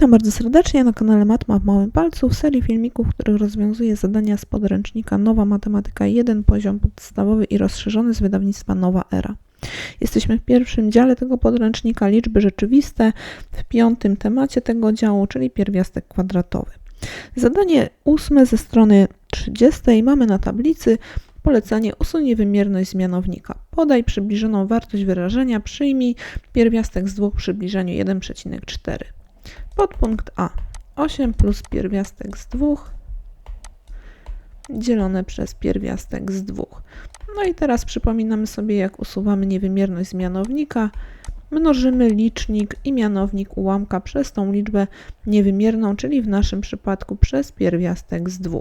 Witam bardzo serdecznie na kanale Matma w Małym Palcu w serii filmików, w których rozwiązuję zadania z podręcznika Nowa Matematyka 1, poziom podstawowy i rozszerzony z wydawnictwa Nowa Era. Jesteśmy w pierwszym dziale tego podręcznika liczby rzeczywiste, w piątym temacie tego działu, czyli pierwiastek kwadratowy. Zadanie ósme ze strony 30 mamy na tablicy Polecenie usunie wymierność z mianownika. Podaj przybliżoną wartość wyrażenia, przyjmij pierwiastek z dwóch przybliżeniu 1,4. Podpunkt A. 8 plus pierwiastek z 2 dzielone przez pierwiastek z 2. No i teraz przypominamy sobie, jak usuwamy niewymierność z mianownika. Mnożymy licznik i mianownik ułamka przez tą liczbę niewymierną, czyli w naszym przypadku przez pierwiastek z 2.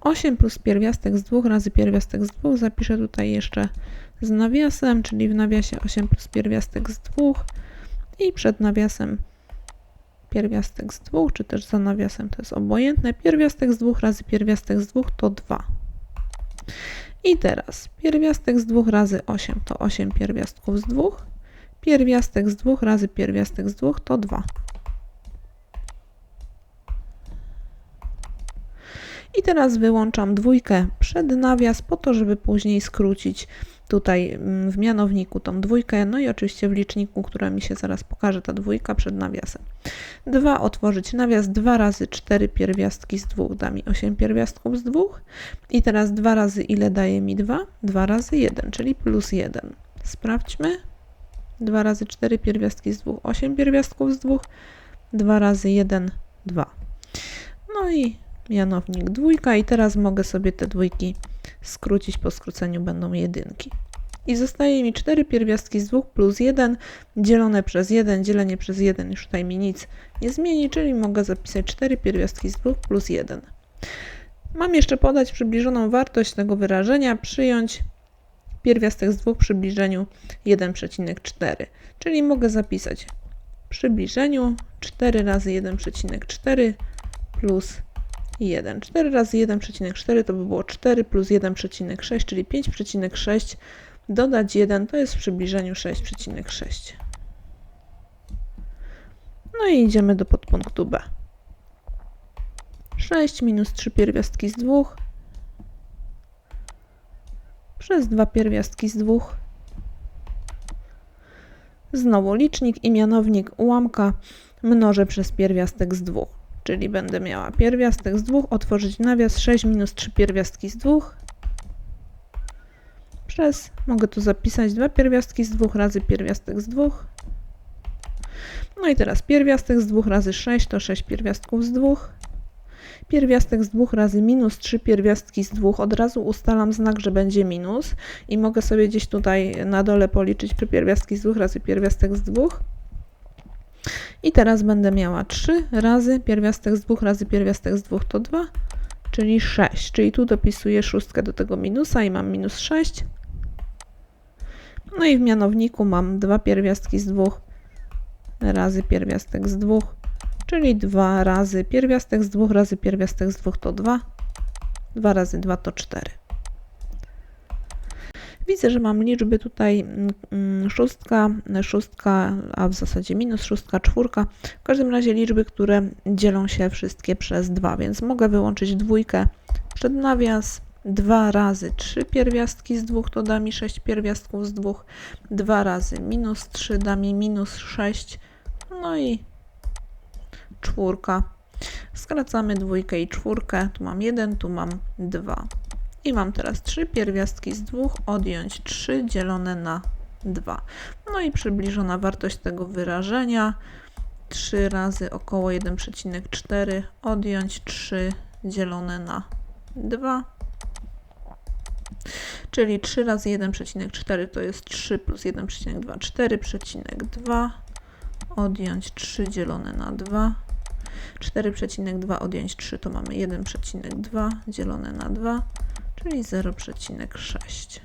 8 plus pierwiastek z 2 razy pierwiastek z 2 zapiszę tutaj jeszcze z nawiasem, czyli w nawiasie 8 plus pierwiastek z 2 i przed nawiasem pierwiastek z 2, czy też za nawiasem to jest obojętne. Pierwiastek z 2 razy pierwiastek z 2 to 2. I teraz pierwiastek z 2 razy 8 to 8 pierwiastków z 2. Pierwiastek z 2 razy pierwiastek z 2 to 2. I teraz wyłączam dwójkę przed nawias po to, żeby później skrócić tutaj mm, w mianowniku tą dwójkę, no i oczywiście w liczniku, która mi się zaraz pokaże, ta dwójka przed nawiasem. 2 otworzyć nawias 2 razy 4 pierwiastki z 2 da mi 8 pierwiastków z 2 i teraz 2 razy ile daje mi 2? 2 razy 1, czyli plus 1. Sprawdźmy. 2 razy 4 pierwiastki z 2, 8 pierwiastków z 2, 2 razy 1, 2. No i mianownik dwójka i teraz mogę sobie te dwójki skrócić, po skróceniu będą jedynki. I zostaje mi 4 pierwiastki z 2 plus 1 dzielone przez 1, dzielenie przez 1 już tutaj mi nic nie zmieni, czyli mogę zapisać 4 pierwiastki z 2 plus 1. Mam jeszcze podać przybliżoną wartość tego wyrażenia, przyjąć pierwiastek z 2 przybliżeniu 1,4, czyli mogę zapisać w przybliżeniu 4 razy 1,4 plus 1. 4 razy 1,4 to by było 4 plus 1,6, czyli 5,6 dodać 1 to jest w przybliżeniu 6,6. No i idziemy do podpunktu B. 6 minus 3 pierwiastki z 2 przez 2 pierwiastki z 2 Znowu licznik i mianownik ułamka mnożę przez pierwiastek z 2 czyli będę miała pierwiastek z 2, otworzyć nawias 6 minus 3 pierwiastki z 2 przez, mogę tu zapisać 2 pierwiastki z 2 razy pierwiastek z 2. No i teraz pierwiastek z 2 razy 6 to 6 pierwiastków z 2. Pierwiastek z 2 razy minus 3 pierwiastki z 2. Od razu ustalam znak, że będzie minus i mogę sobie gdzieś tutaj na dole policzyć pierwiastki z 2 razy pierwiastek z 2. I teraz będę miała 3 razy pierwiastek z 2 razy pierwiastek z 2 to 2, czyli 6. Czyli tu dopisuję szóstkę do tego minusa i mam minus 6. No i w mianowniku mam 2 pierwiastki z 2 razy pierwiastek z 2, czyli 2 razy pierwiastek z 2 razy pierwiastek z 2 to 2. 2 razy 2 to 4. Widzę, że mam liczby tutaj mm, mm, szóstka, szóstka, a w zasadzie minus szóstka, czwórka. W każdym razie liczby, które dzielą się wszystkie przez 2, więc mogę wyłączyć dwójkę przed nawias. 2 razy 3 pierwiastki z 2 to da mi 6 pierwiastków z 2. 2 razy minus 3 da mi minus 6. No i czwórka. Skracamy dwójkę i czwórkę. Tu mam 1, tu mam 2. I mam teraz 3 pierwiastki z 2 odjąć 3 dzielone na 2. No i przybliżona wartość tego wyrażenia 3 razy około 1,4 odjąć 3 dzielone na 2. Czyli 3 razy 1,4 to jest 3 plus 1,2, 4,2 odjąć 3 dzielone na 2. 4,2 odjąć 3 to mamy 1,2 dzielone na 2 czyli 0,6.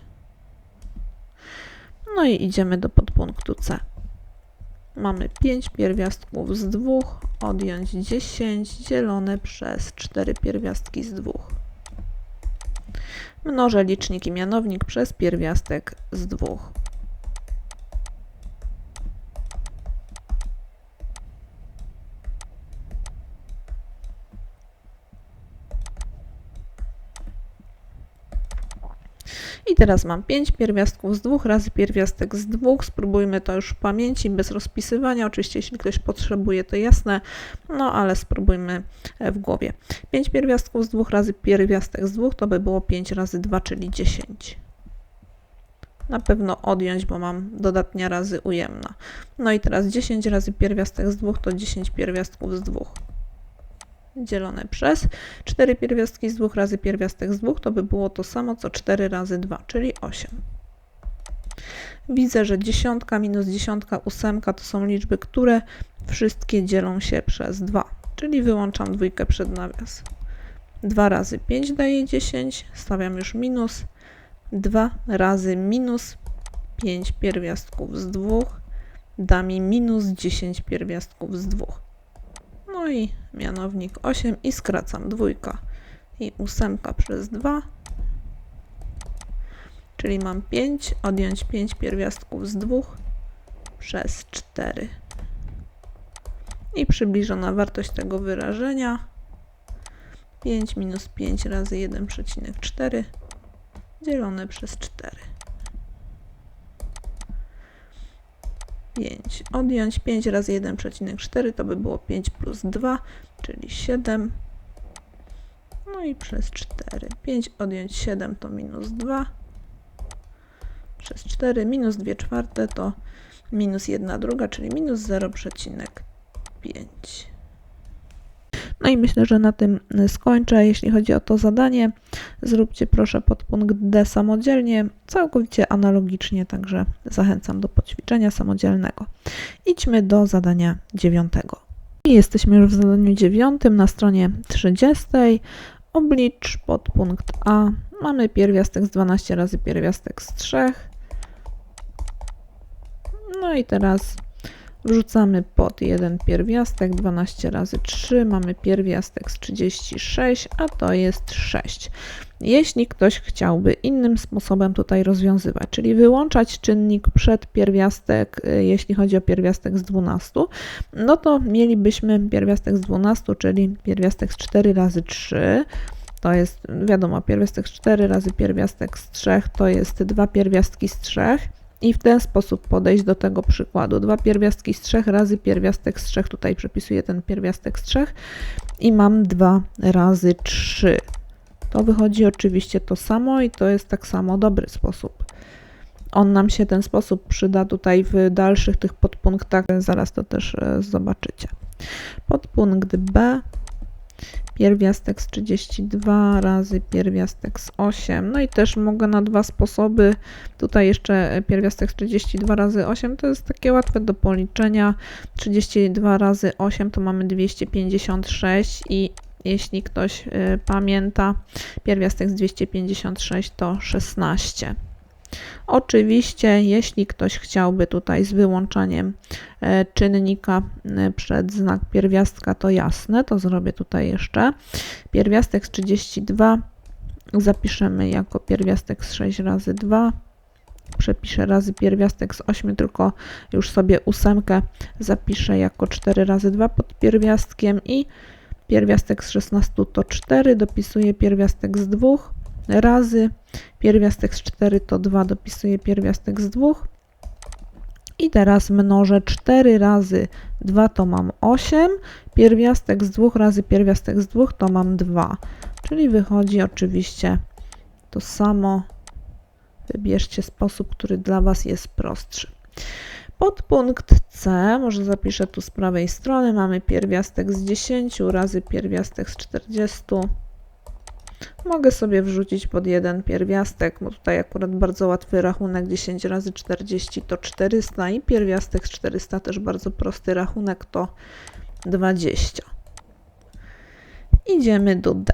No i idziemy do podpunktu C. Mamy 5 pierwiastków z 2, odjąć 10 dzielone przez 4 pierwiastki z 2. Mnożę licznik i mianownik przez pierwiastek z 2. I teraz mam 5 pierwiastków z 2 razy pierwiastek z 2. Spróbujmy to już w pamięci, bez rozpisywania. Oczywiście, jeśli ktoś potrzebuje, to jasne, no ale spróbujmy e, w głowie. 5 pierwiastków z 2 razy pierwiastek z 2 to by było 5 razy 2, czyli 10. Na pewno odjąć, bo mam dodatnia razy ujemna. No i teraz 10 razy pierwiastek z 2 to 10 pierwiastków z 2 dzielone przez 4 pierwiastki z 2 razy pierwiastek z 2 to by było to samo co 4 razy 2, czyli 8. Widzę, że dziesiątka minus dziesiątka, ósemka to są liczby, które wszystkie dzielą się przez 2, czyli wyłączam dwójkę przed nawias. 2 razy 5 daje 10, stawiam już minus. 2 razy minus 5 pierwiastków z 2 da mi minus 10 pierwiastków z 2. No i mianownik 8 i skracam dwójka i ósemka przez 2, czyli mam 5, odjąć 5 pierwiastków z 2 przez 4. I przybliżona wartość tego wyrażenia 5 minus 5 razy 1,4 dzielone przez 4. 5. Odjąć 5 razy 1,4 to by było 5 plus 2, czyli 7. No i przez 4. 5 odjąć 7 to minus 2. Przez 4 minus 2 czwarte to minus 1 druga, czyli minus 0,5. No i myślę, że na tym skończę. Jeśli chodzi o to zadanie, zróbcie proszę podpunkt D samodzielnie, całkowicie analogicznie, także zachęcam do poćwiczenia samodzielnego. Idźmy do zadania dziewiątego. I jesteśmy już w zadaniu dziewiątym na stronie 30. Oblicz podpunkt A. Mamy pierwiastek z 12 razy pierwiastek z 3. No i teraz Wrzucamy pod jeden pierwiastek, 12 razy 3, mamy pierwiastek z 36, a to jest 6. Jeśli ktoś chciałby innym sposobem tutaj rozwiązywać, czyli wyłączać czynnik przed pierwiastek, y, jeśli chodzi o pierwiastek z 12, no to mielibyśmy pierwiastek z 12, czyli pierwiastek z 4 razy 3, to jest, wiadomo, pierwiastek z 4 razy pierwiastek z 3 to jest dwa pierwiastki z 3 i w ten sposób podejść do tego przykładu. Dwa pierwiastki z trzech razy pierwiastek z trzech, tutaj przepisuję ten pierwiastek z trzech i mam dwa razy trzy. To wychodzi oczywiście to samo i to jest tak samo dobry sposób. On nam się ten sposób przyda tutaj w dalszych tych podpunktach, zaraz to też e, zobaczycie. Podpunkt B pierwiastek z 32 razy pierwiastek z 8. No i też mogę na dwa sposoby. Tutaj jeszcze pierwiastek z 32 razy 8 to jest takie łatwe do policzenia. 32 razy 8 to mamy 256 i jeśli ktoś y, pamięta, pierwiastek z 256 to 16. Oczywiście, jeśli ktoś chciałby tutaj z wyłączeniem e, czynnika e, przed znak pierwiastka, to jasne, to zrobię tutaj jeszcze. Pierwiastek z 32 zapiszemy jako pierwiastek z 6 razy 2. Przepiszę razy pierwiastek z 8, tylko już sobie ósemkę zapiszę jako 4 razy 2 pod pierwiastkiem i pierwiastek z 16 to 4, dopisuję pierwiastek z 2 razy. Pierwiastek z 4 to 2, dopisuję pierwiastek z 2 i teraz mnożę 4 razy 2 to mam 8, pierwiastek z 2 razy pierwiastek z 2 to mam 2, czyli wychodzi oczywiście to samo. Wybierzcie sposób, który dla Was jest prostszy. Podpunkt C, może zapiszę tu z prawej strony, mamy pierwiastek z 10 razy pierwiastek z 40 Mogę sobie wrzucić pod jeden pierwiastek, bo tutaj akurat bardzo łatwy rachunek 10 razy 40 to 400 i pierwiastek z 400 też bardzo prosty rachunek to 20. Idziemy do D.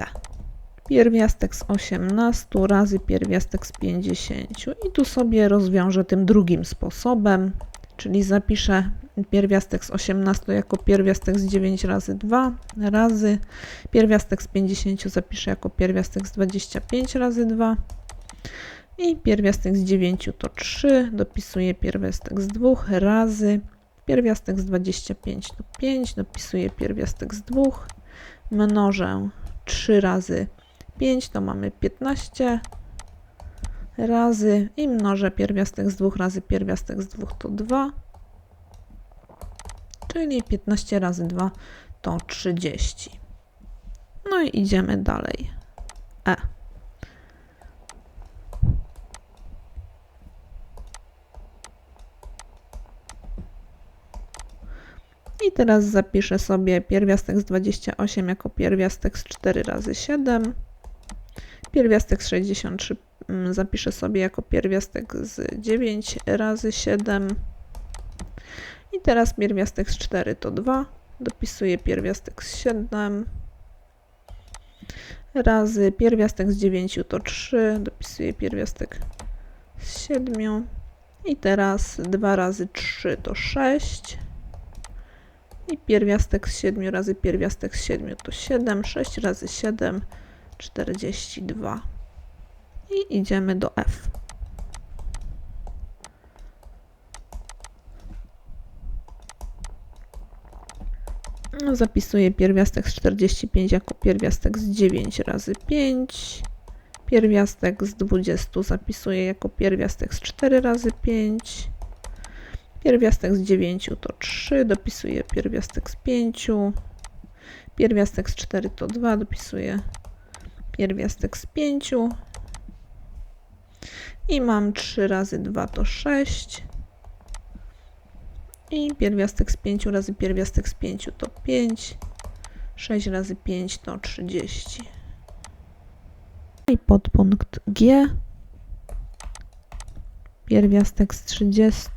Pierwiastek z 18 razy pierwiastek z 50 i tu sobie rozwiążę tym drugim sposobem, czyli zapiszę pierwiastek z 18 jako pierwiastek z 9 razy 2 razy. Pierwiastek z 50 zapiszę jako pierwiastek z 25 razy 2 i pierwiastek z 9 to 3, dopisuję pierwiastek z 2 razy. Pierwiastek z 25 to 5, dopisuję pierwiastek z 2, mnożę 3 razy 5 to mamy 15 razy. I mnożę pierwiastek z 2 razy pierwiastek z 2 to 2, czyli 15 razy 2 to 30. No i idziemy dalej. E. I teraz zapiszę sobie pierwiastek z 28 jako pierwiastek z 4 razy 7. Pierwiastek z 63 mm, zapiszę sobie jako pierwiastek z 9 razy 7. I teraz pierwiastek z 4 to 2. Dopisuję pierwiastek z 7 razy pierwiastek z 9 to 3. Dopisuję pierwiastek z 7. I teraz 2 razy 3 to 6. I pierwiastek z 7 razy pierwiastek z 7 to 7. 6 razy 7 42. I idziemy do F. zapisuję pierwiastek z 45 jako pierwiastek z 9 razy 5. Pierwiastek z 20 zapisuję jako pierwiastek z 4 razy 5. Pierwiastek z 9 to 3, dopisuję pierwiastek z 5. Pierwiastek z 4 to 2, dopisuję pierwiastek z 5. I mam 3 razy 2 to 6. I pierwiastek z 5 razy pierwiastek z 5 to 5. 6 razy 5 to 30. I podpunkt G. Pierwiastek z 30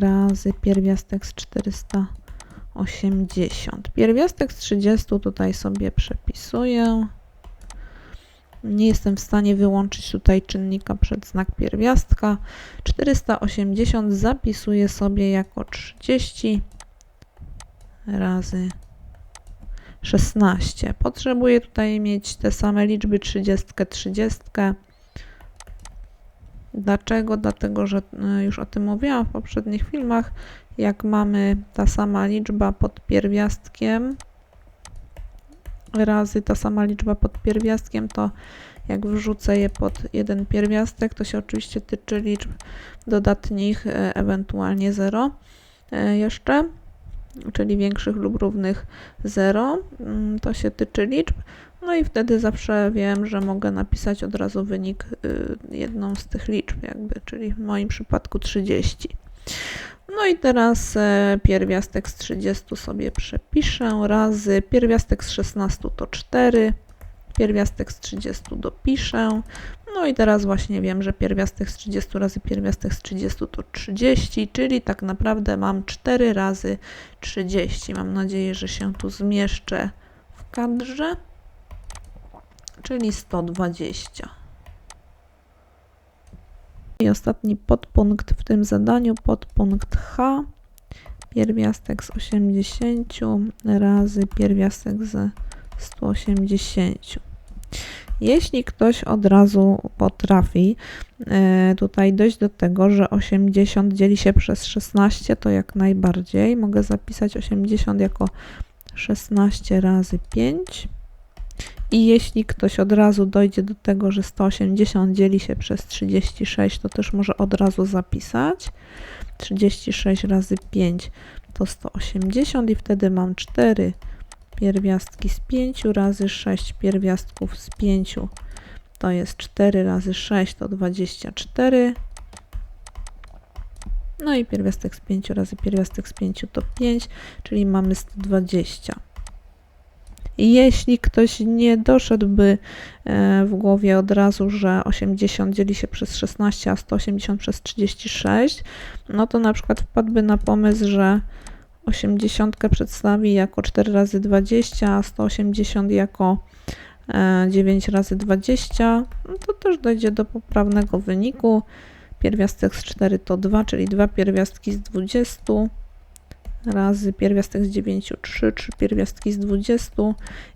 razy pierwiastek z 480. Pierwiastek z 30 tutaj sobie przepisuję. Nie jestem w stanie wyłączyć tutaj czynnika przed znak pierwiastka. 480 zapisuję sobie jako 30 razy 16. Potrzebuję tutaj mieć te same liczby 30, 30. Dlaczego? Dlatego, że e, już o tym mówiłam w poprzednich filmach. Jak mamy ta sama liczba pod pierwiastkiem razy ta sama liczba pod pierwiastkiem, to jak wrzucę je pod jeden pierwiastek, to się oczywiście tyczy liczb dodatnich, e, ewentualnie 0 e, jeszcze, czyli większych lub równych 0. Mm, to się tyczy liczb. No i wtedy zawsze wiem, że mogę napisać od razu wynik y, jedną z tych liczb, jakby, czyli w moim przypadku 30. No i teraz e, pierwiastek z 30 sobie przepiszę razy pierwiastek z 16 to 4, pierwiastek z 30 dopiszę. No i teraz właśnie wiem, że pierwiastek z 30 razy pierwiastek z 30 to 30, czyli tak naprawdę mam 4 razy 30. Mam nadzieję, że się tu zmieszczę w kadrze czyli 120. I ostatni podpunkt w tym zadaniu, podpunkt H, pierwiastek z 80 razy pierwiastek z 180. Jeśli ktoś od razu potrafi e, tutaj dojść do tego, że 80 dzieli się przez 16, to jak najbardziej. Mogę zapisać 80 jako 16 razy 5 i jeśli ktoś od razu dojdzie do tego, że 180 dzieli się przez 36, to też może od razu zapisać. 36 razy 5 to 180 i wtedy mam 4 pierwiastki z 5 razy 6 pierwiastków z 5 to jest 4 razy 6 to 24. No i pierwiastek z 5 razy pierwiastek z 5 to 5, czyli mamy 120. Jeśli ktoś nie doszedłby e, w głowie od razu, że 80 dzieli się przez 16, a 180 przez 36, no to na przykład wpadłby na pomysł, że 80 przedstawi jako 4 razy 20, a 180 jako 9 e, razy 20, no to też dojdzie do poprawnego wyniku. Pierwiastek z 4 to 2, czyli dwa pierwiastki z 20 razy pierwiastek z 9, 3, 3 pierwiastki z 20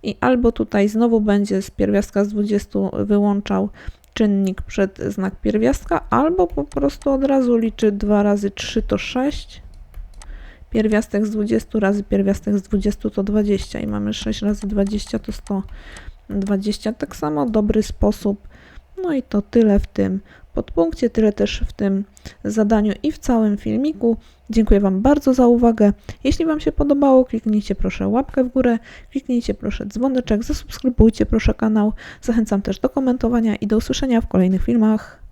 i albo tutaj znowu będzie z pierwiastka z 20 wyłączał czynnik przed znak pierwiastka, albo po prostu od razu liczy 2 razy 3 to 6, pierwiastek z 20 razy pierwiastek z 20 to 20 i mamy 6 razy 20 to 120. Tak samo dobry sposób No i to tyle w tym podpunkcie, tyle też w tym zadaniu i w całym filmiku. Dziękuję Wam bardzo za uwagę. Jeśli Wam się podobało, kliknijcie proszę łapkę w górę, kliknijcie proszę dzwoneczek, zasubskrybujcie proszę kanał. Zachęcam też do komentowania i do usłyszenia w kolejnych filmach.